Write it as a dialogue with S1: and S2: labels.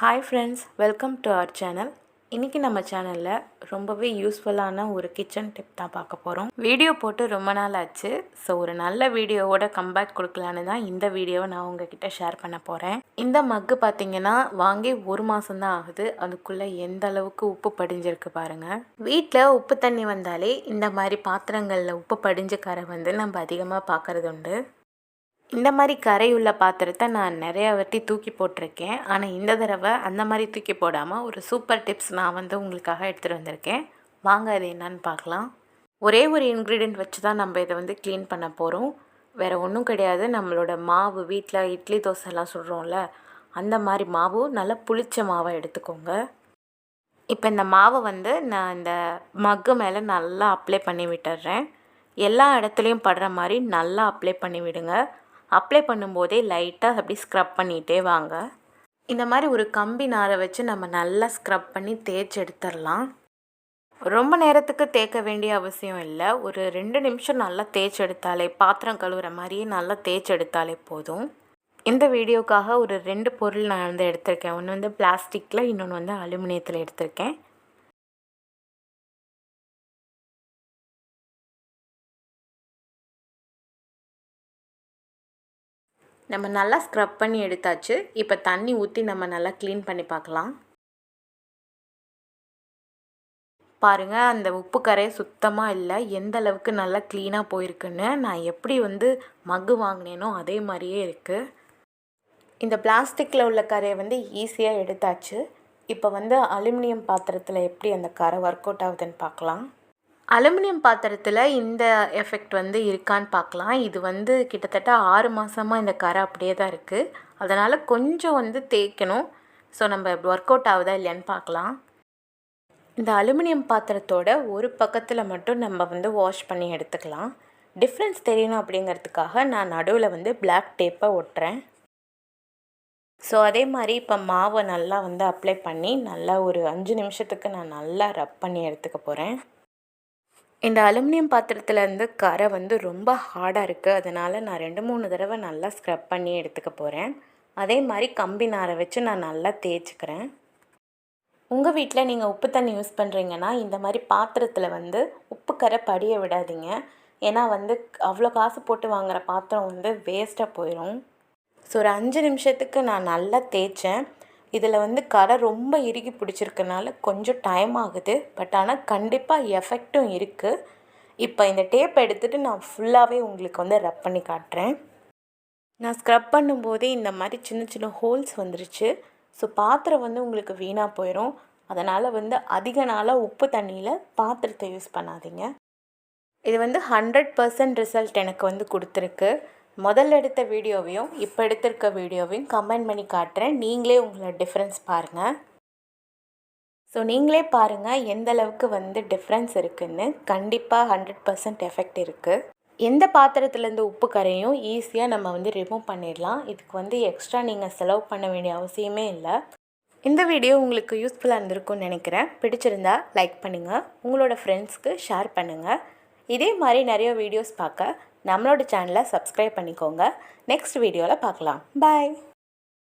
S1: Hi friends welcome to our channel இன்றைக்கி நம்ம சேனலில் ரொம்பவே யூஸ்ஃபுல்லான ஒரு கிச்சன் டிப் தான் பார்க்க போகிறோம் வீடியோ போட்டு ரொம்ப நாள் ஆச்சு. ஸோ ஒரு நல்ல வீடியோவோட கம்பேக் கொடுக்கலான்னு தான் இந்த வீடியோவை நான் உங்ககிட்ட ஷேர் பண்ண போகிறேன் இந்த மக்கு பார்த்தீங்கன்னா வாங்கி ஒரு மாதம்தான் ஆகுது. அதுக்குள்ளே எந்த அளவுக்கு உப்பு படிஞ்சிருக்கு பாருங்கள் வீட்டில் உப்பு தண்ணி வந்தாலே இந்த மாதிரி பாத்திரங்களில் உப்பு படிஞ்ச கரை வந்து நம்ம அதிகமாக பார்க்குறது உண்டு. இந்த மாதிரி கரையுள்ள பாத்திரத்தை நான் நிறைய வாட்டி தூக்கி போட்டிருக்கேன். ஆனால் இந்த தடவை அந்த மாதிரி தூக்கி போடாமல் ஒரு சூப்பர் டிப்ஸ் நான் வந்து உங்களுக்காக எடுத்துகிட்டு வந்திருக்கேன். வாங்க அது என்னன்னு பார்க்கலாம். ஒரே ஒரு இன்க்ரீடியன்ட் வச்சு தான் நம்ம இதை வந்து க்ளீன் பண்ண போகிறோம் வேறு ஒன்றும் கிடையாது. நம்மளோட மாவு வீட்டில் இட்லி தோசைலாம் சுடுறோம்ல அந்த மாதிரி மாவு நல்லா புளிச்ச மாவை எடுத்துக்கோங்க. இப்போ இந்த மாவை வந்து நான் இந்த மக்கு மேலே நல்லா அப்ளை பண்ணி விட்டுறேன். எல்லா இடத்துலையும் படுற மாதிரி நல்லா அப்ளை பண்ணி விடுங்க. அப்ளை பண்ணும்போதே லைட்டாக அப்படி ஸ்க்ரப் பண்ணிகிட்டே வாங்க. இந்த மாதிரி ஒரு கம்பி நாரை வச்சு நம்ம நல்லா ஸ்க்ரப் பண்ணி தேய்ச்சி எடுத்துடலாம். ரொம்ப நேரத்துக்கு தேய்க்க வேண்டிய அவசியம் இல்லை. ஒரு ரெண்டு நிமிஷம் நல்லா தேய்ச்சி எடுத்தாலே பாத்திரம் கழுவுற மாதிரியே நல்லா தேய்ச்சி எடுத்தாலே போதும். இந்த வீடியோக்காக ஒரு ரெண்டு பொருள் நான் வந்து எடுத்திருக்கேன். ஒன்று வந்து பிளாஸ்டிக்கில் இன்னொன்று வந்து அலுமினியத்தில் எடுத்திருக்கேன். நம்ம நல்லா ஸ்க்ரப் பண்ணி எடுத்தாச்சு. இப்போ தண்ணி ஊற்றி நம்ம நல்லா க்ளீன் பண்ணி பார்க்கலாம். பாருங்கள் அந்த உப்பு கரையை சுத்தமாக இல்லை. எந்த அளவுக்கு நல்லா க்ளீனாக போயிருக்குன்னு நான் எப்படி வந்து மக்கு வாங்கினேனோ அதே மாதிரியே இருக்குது இந்த பிளாஸ்டிக்கில் உள்ள கரையை வந்து ஈஸியாக எடுத்தாச்சு. இப்போ வந்து அலுமினியம் பாத்திரத்தில் எப்படி அந்த கரை ஒர்க் அவுட் ஆகுதுன்னு பார்க்கலாம். அலுமினியம் பாத்திரத்தில் இந்த எஃபெக்ட் வந்து இருக்கான்னு பார்க்கலாம் இது வந்து கிட்டத்தட்ட ஆறு மாதமாக இந்த கரை அப்படியே தான் இருக்குது அதனால் கொஞ்சம் வந்து தேய்க்கணும். ஸோ நம்ம ஒர்க் அவுட் ஆகுதா இல்லையான்னு பார்க்கலாம் இந்த அலுமினியம் பாத்திரத்தோட ஒரு பக்கத்தில் மட்டும் நம்ம வந்து வாஷ் பண்ணி எடுத்துக்கலாம். டிஃப்ரென்ஸ் தெரியணும் அப்படிங்கிறதுக்காக நான் நடுவில் வந்து பிளாக் டேப்பை ஒட்டுறேன். ஸோ அதே மாதிரி இப்போ மாவை நல்லா வந்து அப்ளை பண்ணி நல்லா ஒரு அஞ்சு நிமிஷத்துக்கு நான் நல்லா ரப் பண்ணி எடுத்துக்க போகிறேன் இந்த அலுமினியம் பாத்திரத்துலேருந்து கரை வந்து ரொம்ப ஹார்டாக இருக்குது அதனால் நான் ரெண்டு மூணு தடவை நல்லா ஸ்க்ரப் பண்ணி எடுத்துக்க போகிறேன் அதே மாதிரி கம்பி நாரை வச்சு நான் நல்லா தேய்ச்சிக்கிறேன். உங்கள் வீட்டில் நீங்கள் உப்பு தண்ணி யூஸ் பண்ணுறீங்கன்னா இந்த மாதிரி பாத்திரத்தில் வந்து உப்பு கரை படிய விடாதீங்க. ஏன்னா வந்து அவ்வளோ காசு போட்டு வாங்குகிற பாத்திரம் வந்து வேஸ்ட்டாக போயிடும் ஸோ ஒரு அஞ்சு நிமிஷத்துக்கு நான் நல்லா தேய்ச்சேன். இதில் வந்து கரை ரொம்ப இறுகி பிடிச்சிருக்கனால கொஞ்சம் டைம் ஆகுது. பட் ஆனால் கண்டிப்பாக எஃபெக்டும் இருக்குது இப்போ இந்த டேப் எடுத்துகிட்டு நான் ஃபுல்லாகவே உங்களுக்கு வந்து ரப் பண்ணி காட்டுறேன். நான் ஸ்க்ரப் பண்ணும்போதே இந்த மாதிரி சின்ன சின்ன ஹோல்ஸ் வந்துருச்சு. ஸோ பாத்திரம் வந்து உங்களுக்கு வீணாக போயிடும் அதனால் வந்து அதிக நாளாக உப்பு தண்ணியில் பாத்திரத்தை யூஸ் பண்ணாதீங்க. இது வந்து ஹண்ட்ரட் பர்சன்ட் ரிசல்ட் எனக்கு வந்து கொடுத்துருக்கு. முதல்ல எடுத்த வீடியோவையும் இப்போ எடுத்திருக்க வீடியோவையும் கமெண்ட் பண்ணி காட்டுறேன். நீங்களே உங்களை டிஃப்ரென்ஸ் பாருங்கள் ஸோ நீங்களே பாருங்கள் எந்த அளவுக்கு வந்து டிஃப்ரென்ஸ் இருக்குதுன்னு கண்டிப்பாக ஹண்ட்ரட் பர்சன்ட் எஃபெக்ட் இருக்குது எந்த பாத்திரத்துலேருந்து உப்பு கரையும் ஈஸியாக நம்ம வந்து ரிமூவ் பண்ணிடலாம். இதுக்கு வந்து எக்ஸ்ட்ரா நீங்கள் செலவு பண்ண வேண்டிய அவசியமே இல்லை. இந்த வீடியோ உங்களுக்கு யூஸ்ஃபுல்லாக இருந்திருக்கும்னு நினைக்கிறேன். பிடிச்சிருந்தா லைக் பண்ணுங்கள் உங்களோட ஃப்ரெண்ட்ஸ்க்கு ஷேர் பண்ணுங்கள் இதே மாதிரி நிறைய வீடியோஸ் பார்க்க நம்மளோட சேனலை சப்ஸ்கிரைப் பண்ணிக்கோங்க. நெக்ஸ்ட் வீடியோவில் பார்க்கலாம். பாய்